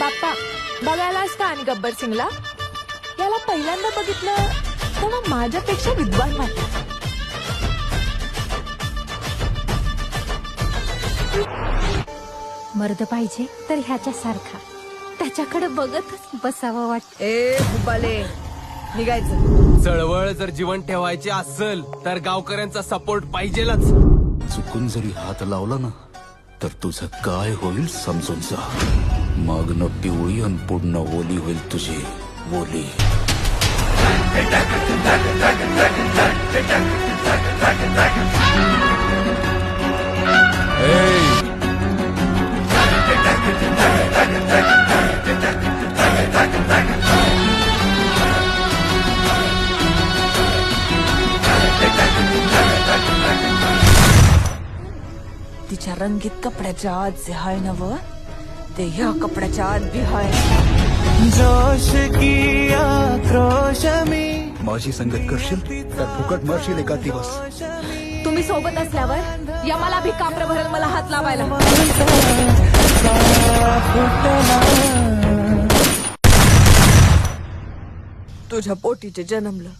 बाप्पा बघायलास का आणि गब्बर सिंगला. याला पहिल्यांदा बघितलं तेव्हा माझ्यापेक्षा विद्वान वाटला. मर्द पाहिजे तर ह्याच्या सारखा त्याच्याकडे बघतच बसावं वाटत. ए भूपाले निघायचं. चळवळ जर जीवन ठेवायची असेल तर गावकऱ्यांचा सपोर्ट पाहिजेलच. चुकून जरी हात लावला ना तर तुझं काय होईल समजून जा. मग न पिवळी अन पूर्ण ओली होईल तुझी ओली. तिच्या रंगीत कपड्याच्या आज जे हाय नवं ते ह्या कपड्याच्या आत बी हाय. जोश की आक्रोश मी. माझी संगत करशील? तर फुकट मरशील एका दिवस. तुम्ही सोबत असल्यावर यमाला भी कापर भरल मला हात लावायला. तुझ्या पोटीचे जन्मलं.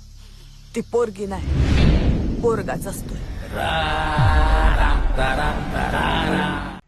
ती पोरगी नाही. पोरगाच असतोय.